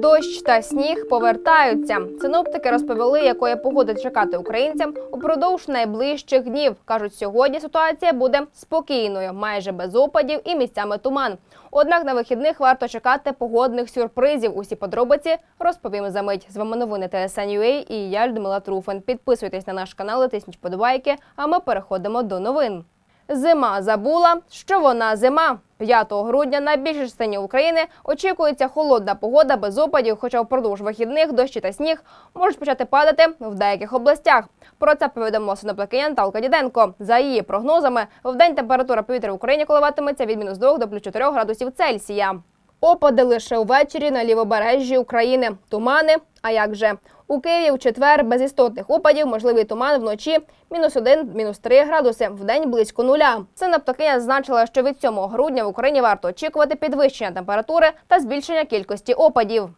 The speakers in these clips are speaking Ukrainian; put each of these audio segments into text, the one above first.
Дощ та сніг повертаються. Синоптики розповіли, якої погоди чекати українцям упродовж найближчих днів. кажуть, сьогодні ситуація буде спокійною, майже без опадів і місцями туман. Однак на вихідних варто чекати погодних сюрпризів. Усі подробиці розповім за мить. З вами новини TSN.ua і я Людмила Труфен. Підписуйтесь на наш канал, тисніть подобайки. А ми переходимо до новин. Зима забула, що вона зима. 5 грудня на більшій частині України очікується холодна погода без опадів, хоча впродовж вихідних дощі та сніг можуть почати падати в деяких областях. Про це повідомила синоплакиня Наталка Діденко. За її прогнозами, в день температура повітря в Україні коливатиметься від мінус 2 до плюс 4 градусів Цельсія. Опади лише увечері на лівобережжі України. Тумани. А як же? У Києві в четвер без істотних опадів, можливий туман вночі мінус 1, мінус 3 градуси, в день близько нуля. Синоптикиня зазначила, що від 7 грудня в Україні варто очікувати підвищення температури та збільшення кількості опадів.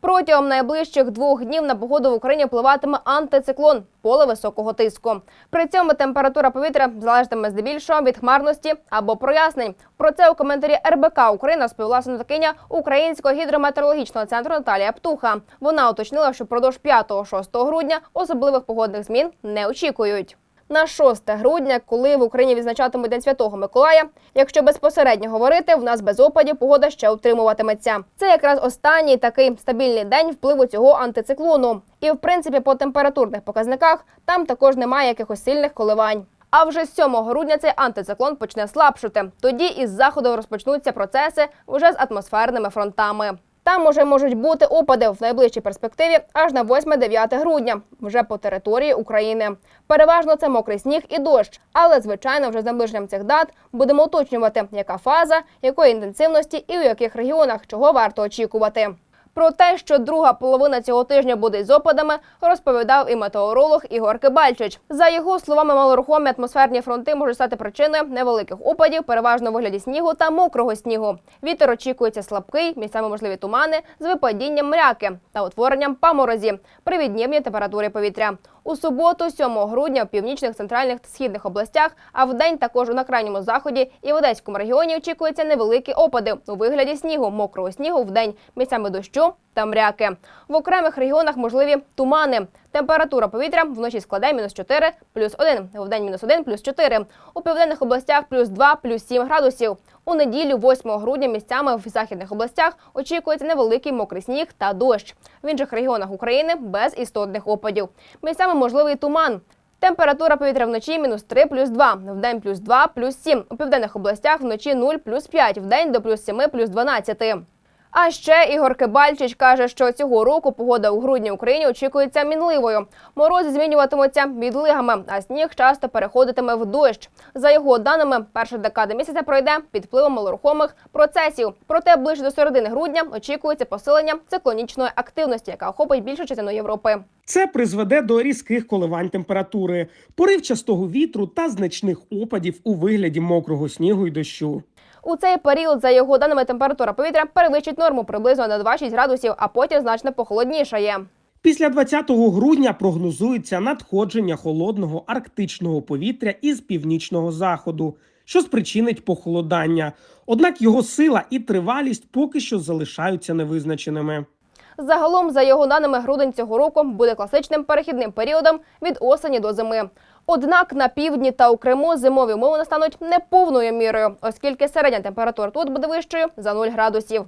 Протягом найближчих двох днів на погоду в Україні впливатиме антициклон поле високого тиску. При цьому температура повітря залежатиме здебільшого від хмарності або прояснень. Про це у коментарі РБК Україна розповіла синоптикиня Українського гідрометеорологічного центру Наталія Птуха. Вона уточнила, що впродовж 5-6 грудня особливих погодних змін не очікують. На 6 грудня, коли в Україні відзначатимуть День Святого Миколая, якщо безпосередньо говорити, в нас без опадів погода ще утримуватиметься. Це якраз останній такий стабільний день впливу цього антициклону. І в принципі, по температурних показниках там також немає якихось сильних коливань. А вже з 7 грудня цей антициклон почне слабшати. Тоді із заходу розпочнуться процеси вже з атмосферними фронтами. Там уже можуть бути опади в найближчій перспективі аж на 8-9 грудня, вже по території України. Переважно це мокрий сніг і дощ. Але, звичайно, вже з наближенням цих дат будемо уточнювати, яка фаза, якої інтенсивності і у яких регіонах чого варто очікувати. Про те, що друга половина цього тижня буде з опадами, розповідав і метеоролог Ігор Кибальчич. За його словами, малорухомі атмосферні фронти можуть стати причиною невеликих опадів, переважно в вигляді снігу та мокрого снігу. Вітер очікується слабкий, місцями можливі тумани з випадінням мряки та утворенням паморозі при віднімній температурі повітря. У суботу, 7 грудня, в північних, центральних та східних областях, а в день також на крайньому заході і в Одеському регіоні очікуються невеликі опади у вигляді снігу, мокрого снігу в день, місцями дощу та мряки. В окремих регіонах можливі тумани. Температура повітря вночі складає мінус 4, плюс 1, в день мінус 1, плюс 4. У південних областях плюс 2, плюс 7 градусів. У неділю, 8 грудня, місцями в західних областях очікується невеликий мокрий сніг та дощ. В інших регіонах України без істотних опадів. Місцями можливий туман. Температура повітря вночі мінус 3 плюс 2, в день плюс 2 плюс 7. У південних областях вночі 0 плюс 5, в день до плюс 7 плюс 12. А ще Ігор Кибальчич каже, що цього року погода у грудні Україні очікується мінливою. Морози змінюватимуться відлигами, а сніг часто переходитиме в дощ. За його даними, перша декада місяця пройде під впливом малорухомих процесів. Проте ближче до середини грудня очікується посилення циклонічної активності, яка охопить більшу частину Європи. Це призведе до різких коливань температури, поривчастого вітру та значних опадів у вигляді мокрого снігу й дощу. У цей період, за його даними, температура повітря перевищить норму приблизно на 2-6 градусів, а потім значно похолоднішає. Після 20 грудня прогнозується надходження холодного арктичного повітря із північного заходу, що спричинить похолодання. Однак його сила і тривалість поки що залишаються невизначеними. Загалом, за його даними, грудень цього року буде класичним перехідним періодом від осені до зими. Однак на півдні та у Криму зимові умови настануть неповною мірою, оскільки середня температура тут буде вищою за 0 градусів.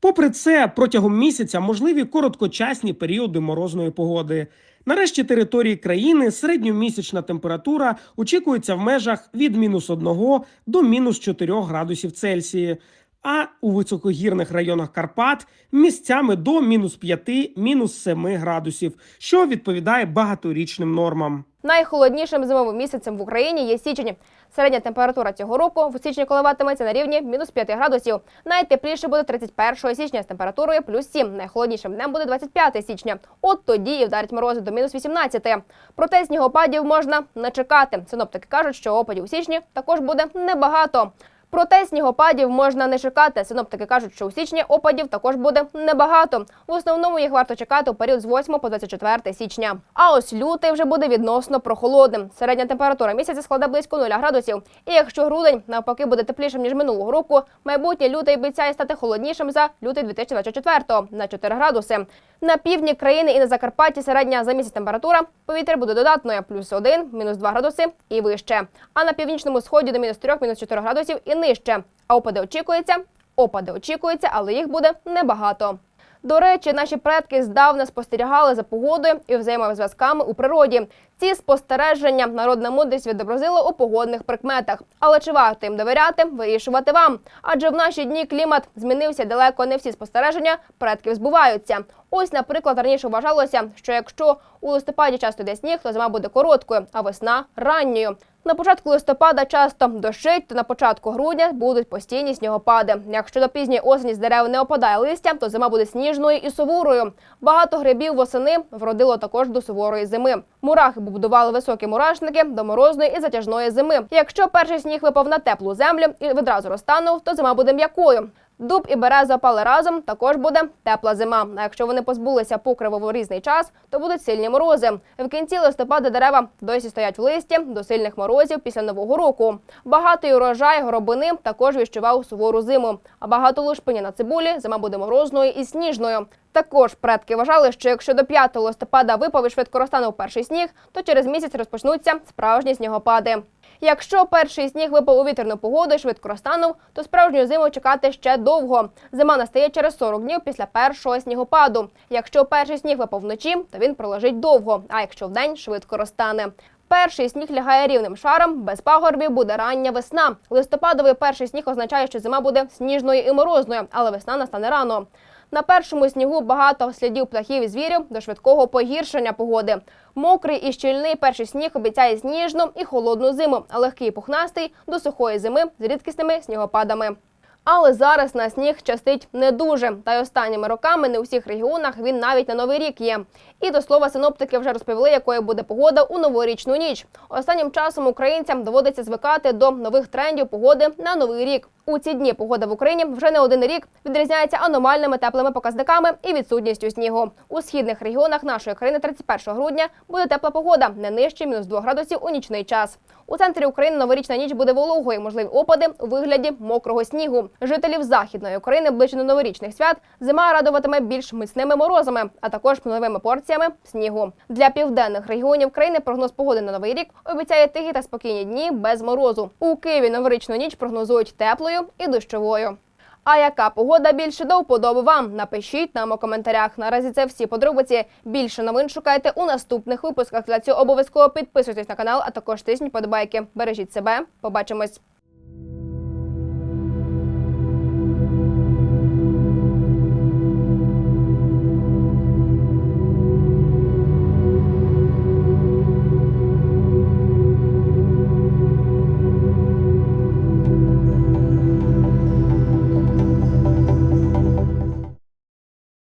Попри це, протягом місяця можливі короткочасні періоди морозної погоди. Нарешті території країни середньомісячна температура очікується в межах від мінус 1 до мінус 4 градусів Цельсії. А у високогірних районах Карпат місцями до мінус 5, мінус 7 градусів, що відповідає багаторічним нормам. Найхолоднішим зимовим місяцем в Україні є січень. Середня температура цього року в січні коливатиметься на рівні мінус 5 градусів. Найтепліше буде 31 січня з температурою плюс 7. Найхолоднішим днем буде 25 січня. От тоді і вдарить морози до мінус 18. Проте снігопадів можна не чекати. Синоптики кажуть, що опадів у січні також буде небагато. Проте снігопадів можна не чекати. Синоптики кажуть, що у січні опадів також буде небагато. В основному їх варто чекати у період з 8 по 24 січня. А ось лютий вже буде відносно прохолодним. Середня температура місяця складе близько 0 градусів. І якщо грудень навпаки буде теплішим ніж минулого року, майбутнє лютий обіцяє стати холоднішим за лютий 2024 на 4 градуси. На півдні країни і на Закарпатті середня за місяць температура повітря буде додатною плюс 1, мінус 2 градуси і вище. А на північному сході до мінус 3, мінус 4 градусів і нижче. А опади очікується? Опади очікується, але їх буде небагато. До речі, наші предки здавна спостерігали за погодою і взаємозв'язками у природі. Ці спостереження народна мудрість відобразила у погодних прикметах. Але чи варто їм довіряти, вирішувати вам? Адже в наші дні клімат змінився далеко не всі спостереження предків збуваються. Ось, наприклад, раніше вважалося, що якщо у листопаді часто йде сніг, то зима буде короткою, а весна ранньою. На початку листопада часто дощить, то на початку грудня будуть постійні снігопади. Якщо до пізньої осені з дерев не опадає листя, то зима буде сніжною і суворою. Багато грибів восени вродило також до суворої зими. Мурахи побудували високі мурашники до морозної і затяжної зими. Якщо перший сніг випав на теплу землю і відразу розтанув, то зима буде м'якою. Дуб і береза пали разом, також буде тепла зима. А якщо вони позбулися покриву в різний час, то будуть сильні морози. В кінці листопада дерева досі стоять в листі до сильних морозів після нового року. Багатий урожай горобини також відчував сувору зиму. А багато лушпині на цибулі зима буде морозною і сніжною. Також предки вважали, що якщо до 5 листопада випав і швидко розтанув перший сніг, то через місяць розпочнуться справжні снігопади. Якщо перший сніг випав у вітряну погоду і швидко розтанув, то справжню зиму чекати ще довго. Зима настає через 40 днів після першого снігопаду. Якщо перший сніг випав вночі, то він пролежить довго, а якщо вдень швидко розтане. Перший сніг лягає рівним шаром, без пагорбів буде рання весна. Листопадовий перший сніг означає, що зима буде сніжною і морозною, але весна настане рано. На першому снігу багато слідів птахів і звірів до швидкого погіршення погоди. Мокрий і щільний перший сніг обіцяє сніжну і холодну зиму, а легкий і пухнастий до сухої зими з рідкісними снігопадами. Але зараз на сніг частить не дуже. Та й останніми роками не у всіх регіонах він навіть на новий рік є. І до слова, синоптики вже розповіли, якою буде погода у новорічну ніч. Останнім часом українцям доводиться звикати до нових трендів погоди на новий рік. У ці дні погода в Україні вже не один рік відрізняється аномальними теплими показниками і відсутністю снігу. У східних регіонах нашої країни 31 грудня буде тепла погода, не нижче мінус 2 градусів у нічний час. У центрі України новорічна ніч буде вологою, можливі опади у вигляді мокрого снігу. Жителів західної України ближче до новорічних свят зима радуватиме більш міцними морозами, а також новими порціями снігу. Для південних регіонів країни прогноз погоди на новий рік обіцяє тихі та спокійні дні без морозу. У Києві новорічну ніч прогнозують теплою і дощовою. А яка погода більше до вподоби вам? Напишіть нам у коментарях. Наразі це всі подробиці. Більше новин шукайте у наступних випусках. Для цього обов'язково підписуйтесь на канал, а також тисніть подобайки. Бережіть себе. Побачимось.